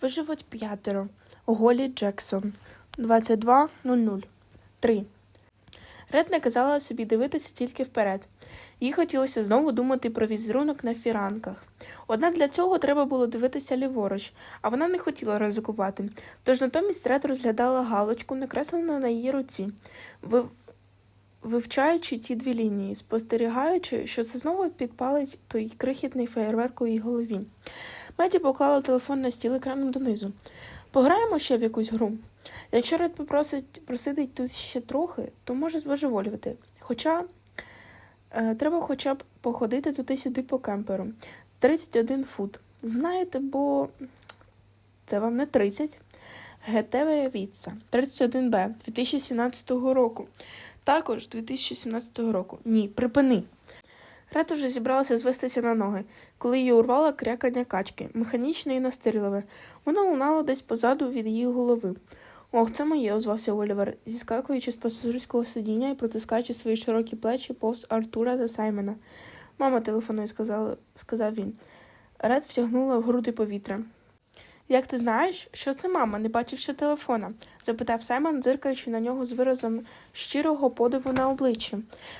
Виживуть п'ятеро. Голі Джексон. 22.00. 3. Ред наказала собі дивитися тільки вперед. Їй хотілося знову думати про візерунок на фіранках. Однак для цього треба було дивитися ліворуч, а вона не хотіла ризикувати. Тож натомість Ред розглядала галочку, накреслену на її руці, вивчаючи ті дві лінії, спостерігаючи, що це знову підпалить той крихітний феєрверк у її голові. Меді поклала телефон на стіл екраном донизу. Пограємо ще в якусь гру. Якщо Ред попросить просидить тут ще трохи, то може збожеволювати. Хоча е, треба хоча б походити туди-сюди по кемперу. 31 фут. Знаєте, бо це вам не 30. ГТ Віца 31Б 2017 року. Також 2017 року. Ні, припини. Ред уже зібралася звестися на ноги, коли її урвала крякання качки, механічне і настирливе. Воно лунало десь позаду від її голови. Ох, це моє, озвався Олівер, зіскакуючи з пасажирського сидіння і протискаючи свої широкі плечі повз Артура та Саймона. Мама телефонує, сказав, сказав він. Ред втягнула в груди повітря. Як ти знаєш, що це мама, не бачивши телефона? запитав Саймон, дзиркаючи на нього з виразом щирого подиву на обличчі.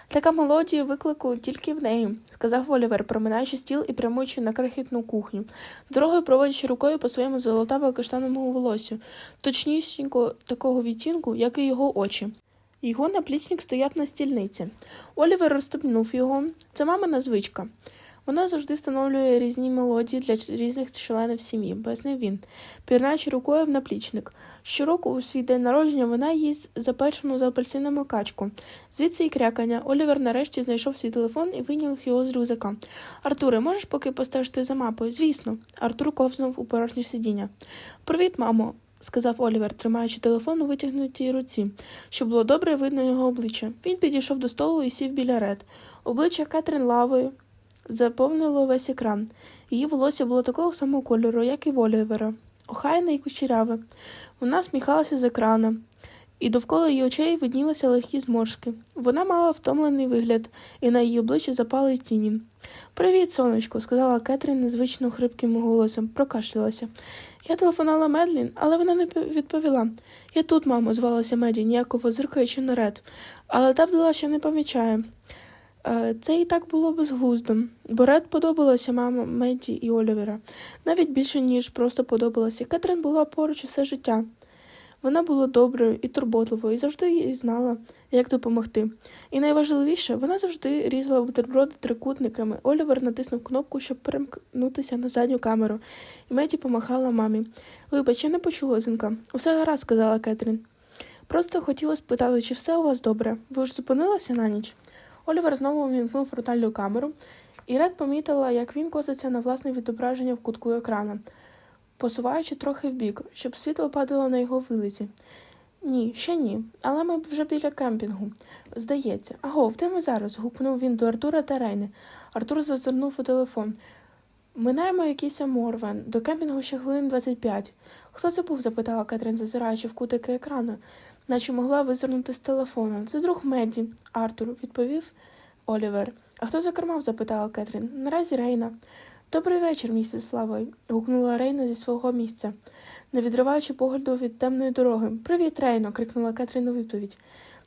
Така мелодія виклику тільки в неї, сказав Олівер, проминаючи стіл і прямуючи на крихітну кухню, дорогою проводячи рукою по своєму золотаво каштановому волосю, точнісінько такого відтінку, як і його очі. Його наплічник стояв на стільниці. Олівер розступнув його. Це мамина звичка. Вона завжди встановлює різні мелодії для різних членів сім'ї, пояснив він, пірнаючи рукою в наплічник. Щороку у свій день народження вона їсть запечену за апельсинами качку. Звідси і крякання. Олівер нарешті знайшов свій телефон і вийняв його з рюкзака. Артуре, можеш поки постежити за мапою? Звісно. Артур ковзнув у порожнє сидіння. Привіт, мамо, сказав Олівер, тримаючи телефон у витягнутій руці, щоб було добре видно його обличчя. Він підійшов до столу і сів біля ред. Обличчя Кетрін лавою заповнило весь екран. Її волосся було такого самого кольору, як і в Олівера, охайне і кучеряве. Вона сміхалася з екрана, і довкола її очей виднілися легкі зморшки. Вона мала втомлений вигляд, і на її обличчі запали тіні. Привіт, сонечко, сказала Кетрін незвично хрипким голосом, прокашлялася. Я телефонувала Медлін, але вона не відповіла. Я тут, мамо, звалася Меді, ніяково зиркаючи на ред, але та вдала, що не помічає. Е, Це і так було безглуздо, бо Ред подобалася мама Медді і Олівера, навіть більше, ніж просто подобалася. Кетрін була поруч усе життя. Вона була доброю і турботливою і завжди знала, як допомогти. І найважливіше, вона завжди різала бутерброди трикутниками. Олівер натиснув кнопку, щоб перемкнутися на задню камеру, і Меті помахала мамі. Вибач, я не почула зинка. Усе гаразд, сказала Кетрін. Просто хотіла спитати, чи все у вас добре. Ви ж зупинилася на ніч? Олівер знову увімкнув фронтальну камеру, і Ред помітила, як він коситься на власне відображення в кутку екрана, посуваючи трохи вбік, щоб світло падало на його вилиці. Ні, ще ні, але ми вже біля кемпінгу. Здається. Агов, де ми зараз? гукнув він до Артура та Рейни. Артур зазирнув у телефон. Минаємо якийсь Морвен. До кемпінгу ще хвилин 25. Хто це був? запитала Кетрін, зазираючи в кутики екрану, наче могла визирнути з телефона. Це друг Меді, Артур, відповів Олівер. А хто за кермав? запитала Кетрін. Наразі Рейна. Добрий вечір, місіс Славой, гукнула Рейна зі свого місця, не відриваючи погляду від темної дороги. Привіт, Рейно. крикнула Кетрін у відповідь.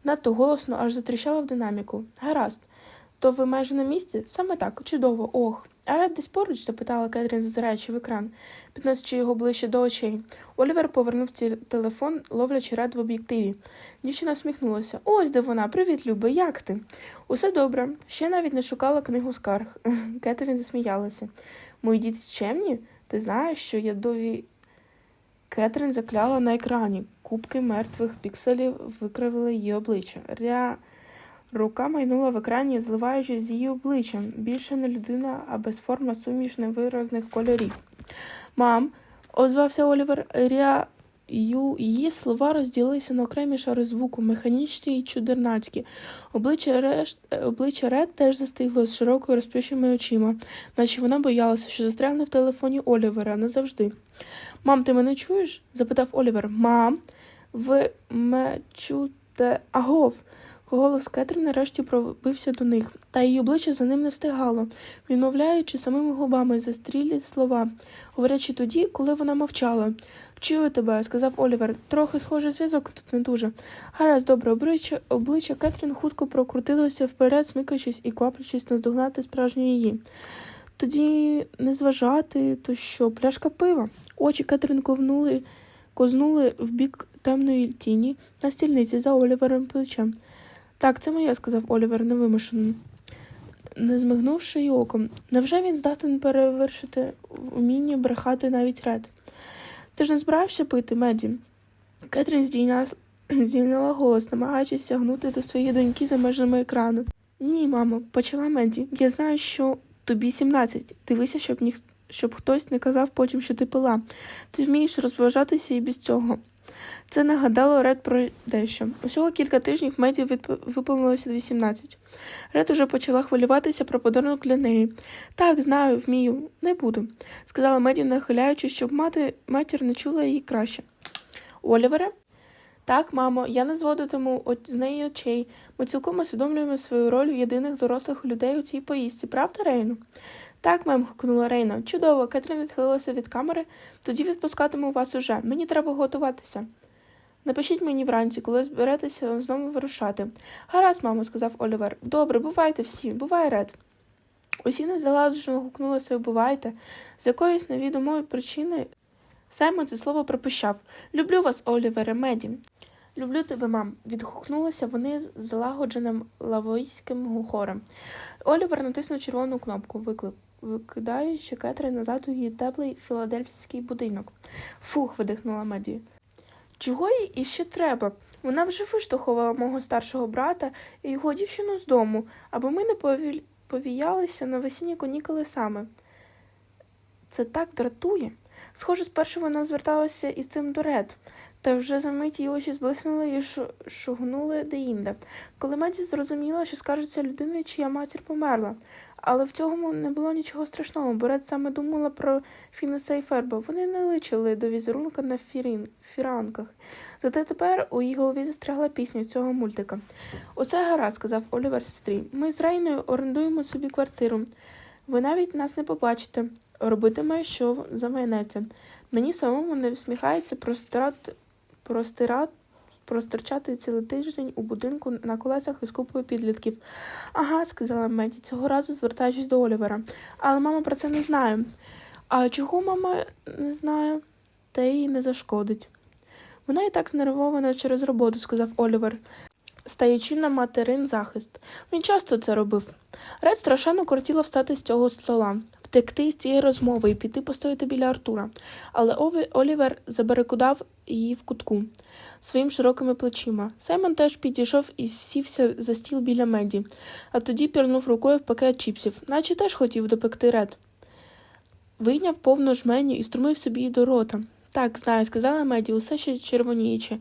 Надто голосно, аж затріщала в динаміку. Гаразд. То ви майже на місці? Саме так, чудово, ох. А десь поруч? запитала Кетрін, зазираючи в екран, підносячи його ближче до очей. Олівер повернув телефон, ловлячи ред в об'єктиві. Дівчина всміхнулася. Ось де вона. Привіт, Люба, як ти? Усе добре. Ще навіть не шукала книгу скарг. Кетрін засміялася. Мої діти чемні? Ти знаєш, що ядові. Кетрін закляла на екрані. Кубки мертвих пікселів викривили її обличчя. Ря... Рука майнула в екрані, зливаючись з її обличчям. Більше не людина, а безформа суміш невиразних кольорів. Мам, озвався Олівер, ря... Її слова розділилися на окремі шари звуку, механічні і чудернацькі. Обличчя, решт... е, обличчя Ред теж застигло з широкою розплющеними очима, наче вона боялася, що застрягне в телефоні Олівера назавжди. Мам, ти мене чуєш? запитав Олівер. Мам, ви ме чуте агов. Голос Кетрін нарешті пробився до них, та її обличчя за ним не встигало, відмовляючи самими губами застрілі слова, говорячи тоді, коли вона мовчала. Чую тебе, сказав Олівер. Трохи схожий зв'язок тут не дуже. Гаразд, добре, обличчя, обличчя Кетрін хутко прокрутилося вперед, смикаючись і кваплячись наздогнати справжню її. Тоді не зважати, то що, пляшка пива. Очі Кетрін ковнули, кознули в бік темної тіні на стільниці за Олівером плечем. Так, це моє, сказав Олівер невимушено, не змигнувши й оком. Невже він здатен перевершити в умінні брехати навіть ред? Ти ж не збираєшся пити, Меді? Кетрін здійняла голос, намагаючись сягнути до своєї доньки за межами екрану. Ні, мамо, почала Меді. Я знаю, що тобі 17. Дивися, щоб ніх... щоб хтось не казав потім, що ти пила. Ти вмієш розважатися і без цього. Це нагадало Ред про дещо. Усього кілька тижнів Меді виповнилося 18. Ред уже почала хвилюватися про подарунок для неї. Так, знаю, вмію, не буду, сказала Меді, нахиляючись, щоб мати матір не чула її краще. Олівере? Так, мамо, я не зводитиму з неї очей. Ми цілком усвідомлюємо свою роль в єдиних дорослих людей у цій поїздці, правда, Рейну? Так, мем, гукнула Рейна. Чудово, Кетрін відхилилася від камери, тоді відпускатиму вас уже. Мені треба готуватися. Напишіть мені вранці, коли зберетеся знову вирушати. Гаразд, мамо, сказав Олівер. Добре, бувайте всі, бувай ред. Усі незаладжено гукнулися бувайте. З якоїсь невідомої причини Саймон це слово пропищав. Люблю вас, Олівере, Меді. Люблю тебе, мам, відгукнулися вони з залагодженим лавойським хором. Олівер натиснув червону кнопку, виклик, викидаючи Кетрін назад у її теплий філадельфійський будинок. Фух, видихнула Меді. Чого їй іще треба? Вона вже виштовхувала мого старшого брата і його дівчину з дому, аби ми не повіялися на весінні коніколи саме. Це так дратує. Схоже, спершу вона зверталася із цим до Ред, та вже за мить її очі зблиснули і шугнули деінде. Коли Меді зрозуміла, що скажеться людиною, чия матір померла. Але в цьому не було нічого страшного, бо Ред саме думала про Фінеса і Ферба. Вони не личили до візерунка на фірін... фіранках. Зате тепер у її голові застрягла пісня цього мультика. Усе гаразд, сказав Олівер сестрі. Ми з Рейною орендуємо собі квартиру. Ви навіть нас не побачите. Робитиме, що замайнеться. Мені самому не всміхається простирати, простирати, простирчати цілий тиждень у будинку на колесах із купою підлітків. Ага, сказала Меді, цього разу звертаючись до Олівера. Але мама про це не знає. А чого мама не знає? Та їй не зашкодить. Вона і так знервована через роботу, сказав Олівер, стаючи на материн захист. Він часто це робив. Ред страшенно кортіла встати з цього стола, втекти з цієї розмови і піти постояти біля Артура. Але Олівер забарикудав її в кутку своїм широкими плечима. Саймон теж підійшов і сівся за стіл біля Меді, а тоді пірнув рукою в пакет чіпсів, наче теж хотів допекти Ред. Вийняв повну жменю і струмив собі до рота. Так, знаю, сказала Меді, усе ще червоніючи.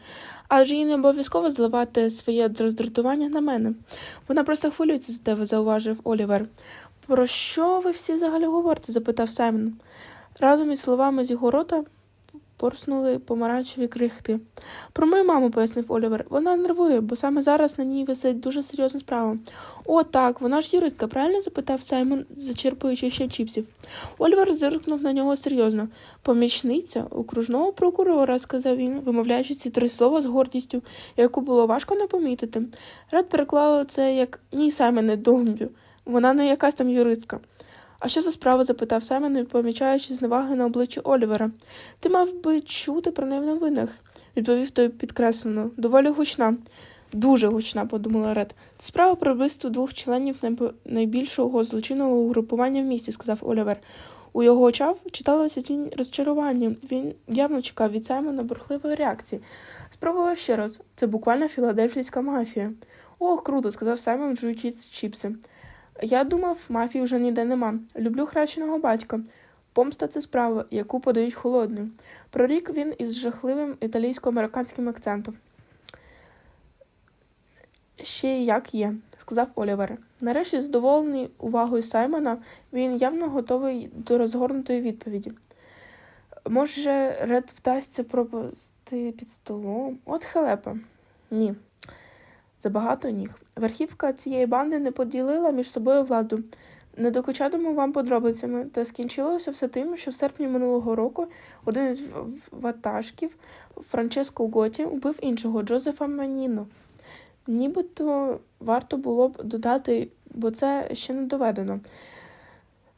Адже їй не обов'язково зливати своє роздратування на мене. Вона просто хвилюється за тебе, зауважив Олівер. Про що ви всі взагалі говорите? запитав Саймон. Разом із словами з його рота порснули помаранчеві крихти. Про мою маму, пояснив Олівер. Вона нервує, бо саме зараз на ній висить дуже серйозна справа. О, так, вона ж юристка, правильно? запитав Саймон, зачерпуючи ще чіпсів. Олівер зиркнув на нього серйозно. Помічниця окружного прокурора, сказав він, вимовляючи ці три слова з гордістю, яку було важко не помітити. Ред переклала це як ні, Саймоне, думлю. Вона не якась там юристка. А що за справа? запитав не помічаючи зневаги на обличчі Олівера. Ти мав би чути про неї в новинах, відповів той підкреслено. Доволі гучна. Дуже гучна, подумала Ред. Справа про вбивство двох членів найбільшого злочинного угрупування в місті, сказав Олівер. У його очах читалася тінь розчарування. Він явно чекав від Саймона бурхливої реакції. Спробував ще раз. Це буквально філадельфійська мафія. Ох, круто, сказав Саймон, жуючи чіпси. Я думав, мафії вже ніде нема. Люблю хрещеного батька. Помста це справа, яку подають холодною. Прорік він із жахливим італійсько-американським акцентом. Ще як є, сказав Олівер. Нарешті, задоволений увагою Саймона, він явно готовий до розгорнутої відповіді. Може, Ред вдасться пропасти під столом? От халепа. Ні. Забагато ніг. Верхівка цієї банди не поділила між собою владу. Не докучатиму вам подробицями, та скінчилося все тим, що в серпні минулого року один із ватажків Франческо Готі убив іншого Джозефа Маніно. Нібито варто було б додати, бо це ще не доведено.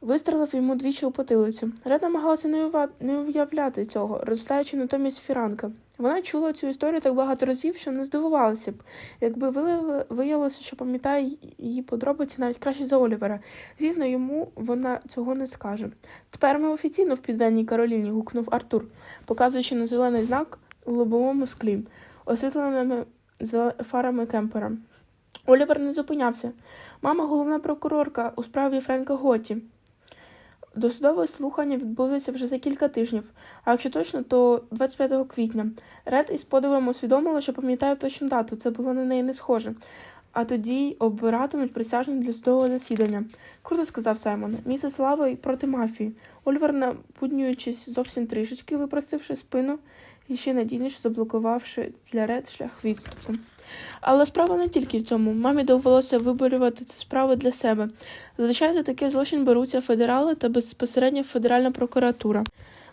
Вистрелив йому двічі у потилицю. Ред намагалася не уявляти цього, розглядаючи натомість Фіранка. Вона чула цю історію так багато разів, що не здивувалася б, якби виявилося, що пам'ятає її подробиці навіть краще за Олівера. Звісно, йому вона цього не скаже. Тепер ми офіційно в Південній Кароліні, гукнув Артур, показуючи на зелений знак у лобовому склі, освітленими фарами кемпера. Олівер не зупинявся. Мама головна прокурорка у справі Френка Готі. Досудове слухання відбудеться вже за кілька тижнів, а якщо точно, то 25 квітня. Ред із подивом усвідомила, що пам'ятає точну дату, це було на неї не схоже. А тоді обиратимуть присяжних для судового засідання. Круто сказав Саймон. Місце слави проти мафії. Ольвер, напуднюючись зовсім трішечки, випростивши спину і ще надійніше заблокувавши для Ред шлях відступу. Але справа не тільки в цьому. Мамі довелося виборювати цю справу для себе. Зазвичай за такий злочин беруться федерали та безпосередньо Федеральна прокуратура.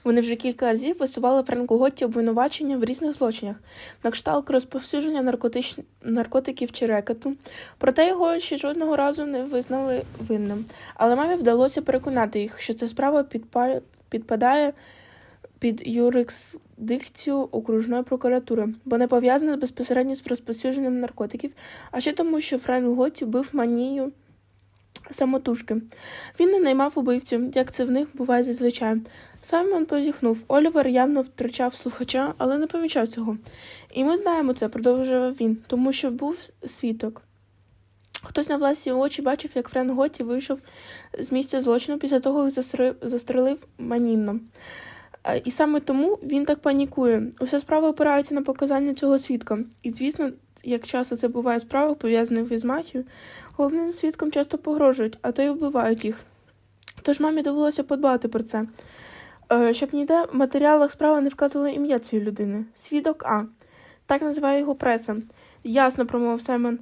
Вони вже кілька разів висували Френку Готті обвинувачення в різних злочинах, на кшталт розповсюдження наркотич... наркотиків чи рекету. Проте його ще жодного разу не визнали винним. Але мамі вдалося переконати їх, що ця справа підпа... підпадає під юрисдикцію окружної прокуратури, бо не пов'язана безпосередньо з розповсюдженням наркотиків, а ще тому, що Френк Готті бив манію самотужки. Він не наймав убивцю, як це в них буває зазвичай. Саймон позіхнув. Олівер явно втрачав слухача, але не помічав цього. І ми знаємо це, продовжував він, тому що був свідок. Хтось на власні очі бачив, як Френк Готті вийшов з місця злочину після того, як застрелив Манінно. Е, І саме тому він так панікує. Уся справа опирається на показання цього свідка. І, звісно, як часто це буває в пов'язаних із мафією, головним свідкам часто погрожують, а то й вбивають їх. Тож мамі довелося подбати про це, Е, щоб ніде в матеріалах справи не вказували ім'я цієї людини. Свідок А. Так називає його преса. Ясно, промовив Семен.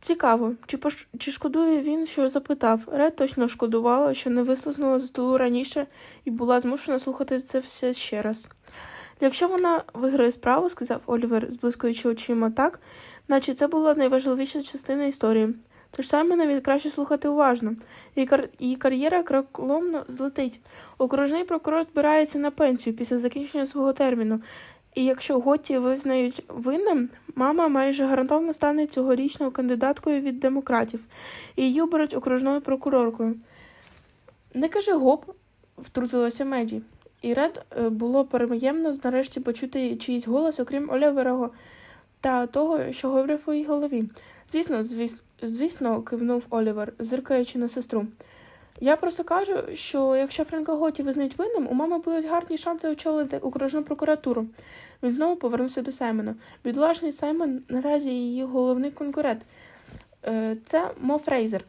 Цікаво, чи пош... чи шкодує він, що запитав. Ред точно шкодувала, що не вислизнула з столу раніше і була змушена слухати це все ще раз. Якщо вона виграє справу, сказав Олівер, зблискуючи очима так, наче це була найважливіша частина історії. Тож Саймонові краще слухати уважно. Її, кар... її кар'єра кроколомно злетить. Окружний прокурор збирається на пенсію після закінчення свого терміну. І якщо Готті визнають винним, мама майже гарантовано стане цьогорічною кандидаткою від демократів її оберуть окружною прокуроркою. Не кажи гоп, втрутилася Меді. І Ред е, було приємно нарешті почути чийсь голос, окрім Оліверого та того, що говорив у її голові. Звісно, звіс... звісно, кивнув Олівер, зиркаючи на сестру. Я просто кажу, що якщо Френка Готі визнають винним, у мами будуть гарні шанси очолити окружну прокуратуру. Він знову повернувся до Саймона. Бідолашний Саймон наразі її головний конкурент. Е, Це Мо Фрейзер.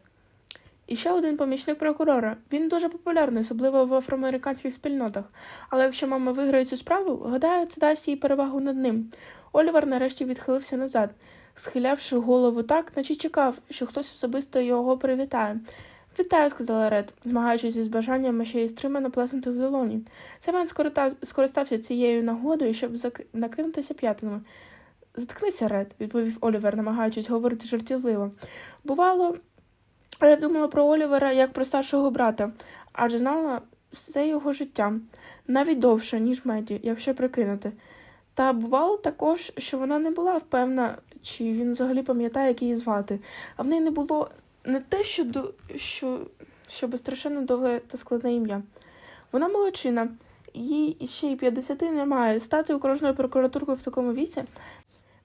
І ще один помічник прокурора. Він дуже популярний, особливо в афроамериканських спільнотах. Але якщо мама виграє цю справу, гадаю, це дасть їй перевагу над ним. Олівер нарешті відхилився назад, схилявши голову так, наче чекав, що хтось особисто його привітає. Вітаю, сказала Ред, змагаючись із бажанням ще й стримано плеснути в долоні. Семен скористався цією нагодою, щоб накинутися п'ятами. Заткнися, Ред, відповів Олівер, намагаючись говорити жартівливо. Бувало, я думала про Олівера як про старшого брата, адже знала все його життя, навіть довше, ніж Меді, якщо прикинути. Та бувало також, що вона не була впевнена, чи він взагалі пам'ятає, як її звати, а в неї не було не те, що, що, що безстрашенно довге та складне ім'я. Вона молодчина, їй ще й 50 немає. Стати окружною прокуратуркою в такому віці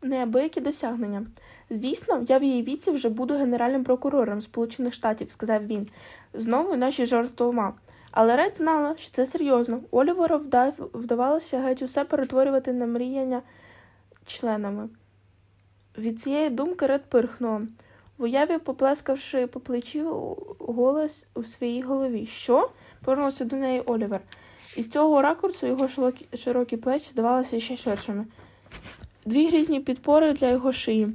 неабиякі досягнення. Звісно, я в її віці вже буду генеральним прокурором Сполучених Штатів, сказав він. Знову наші жартома. Але Ред знала, що це серйозно. Оліверу вдав, вдавалося геть усе перетворювати на мріяння членами. Від цієї думки Ред пирхнула. В уяві, поплескавши по плечі, голос у своїй голові. Що? повернувся до неї Олівер. Із цього ракурсу його широкі, плечі здавалися ще ширшими. Дві грізні підпори для його шиї.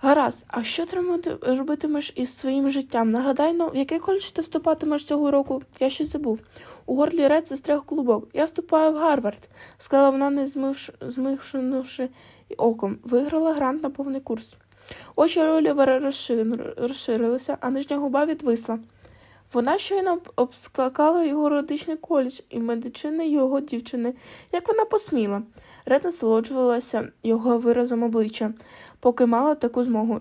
Гаразд, а що ти робитимеш із своїм життям? Нагадай, ну, в який коледж ти вступатимеш цього року? Я щось забув. У горлі Ред застряг клубок. Я вступаю в Гарвард, сказала вона, не змивш... змивши оком. Виграла грант на повний курс. Очі Олівера розшир... розширилися, а нижня губа відвисла. Вона щойно об- обскакала його родичний коледж і медичини його дівчини, як вона посміла. Ред насолоджувалася його виразом обличчя, поки мала таку змогу.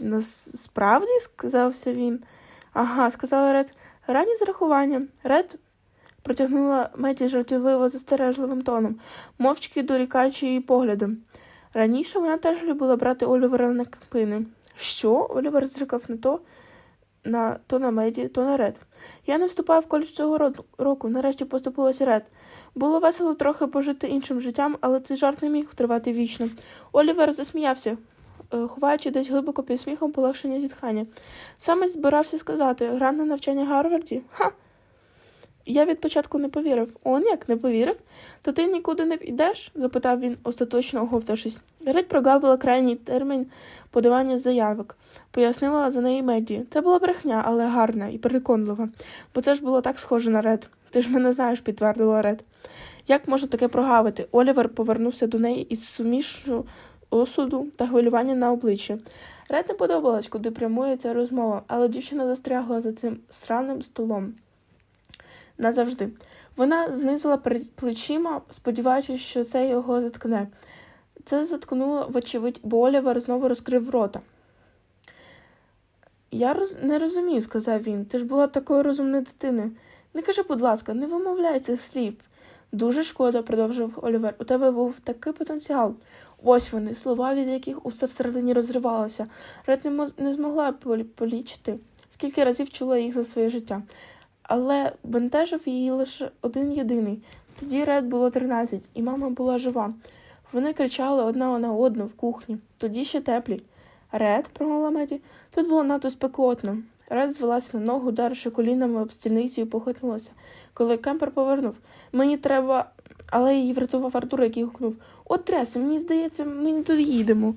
Насправді, сказався він. Ага, сказала Ред. Ранні зарахування. Ред протягнула Меді жартівливо застережливим тоном, мовчки дорікаючи її поглядом. Раніше вона теж любила брати Олівера на кпини. Що? Олівер зрикав на то, на то на Меді, то на Ред. Я не вступаю в коледж цього ро- року, нарешті поступилася Ред. Було весело трохи пожити іншим життям, але цей жарт не міг тривати вічно. Олівер засміявся, е, ховаючи десь глибоко під сміхом полегшення зітхання. Саме збирався сказати гран на навчання Гарварді? Ха! Я від початку не повірив. Он як не повірив? То ти нікуди не підеш? запитав він, остаточно оговтавшись. Ред прогавила крайній термін подавання заявок. Пояснила за неї Медді. Це була брехня, але гарна і переконлива. Бо це ж було так схоже на Ред. Ти ж мене знаєш, підтвердила Ред. Як можна таке прогавити? Олівер повернувся до неї із сумішу осуду та хвилювання на обличчі. Ред не подобалось, куди прямує ця розмова, але дівчина застрягла за цим сраним столом. Назавжди. Вона знизила плечима, сподіваючись, що це його заткне. Це заткнуло, вочевидь, бо Олівер знову розкрив рота. Я роз... не розумію, сказав він. Ти ж була такою розумною дитиною. Не кажи, будь ласка, не вимовляй цих слів. Дуже шкода, продовжив Олівер. У тебе був такий потенціал. Ось вони, слова, від яких усе всередині розривалося. Ред не, моз- не змогла полічити, скільки разів чула їх за своє життя. Але бентежив її лише один єдиний. Тоді Ред було 13, і мама була жива. Вони кричали одна на одну в кухні, тоді ще теплі. Ред, промовила Меді, тут було надто спекотно. Ред звелася на ногу, ударивши колінами об стільницю і похитнулася. Коли Кемпер повернув, мені треба. Але її врятував Артур, який гукнув От тряси, мені здається, ми не туди їдемо.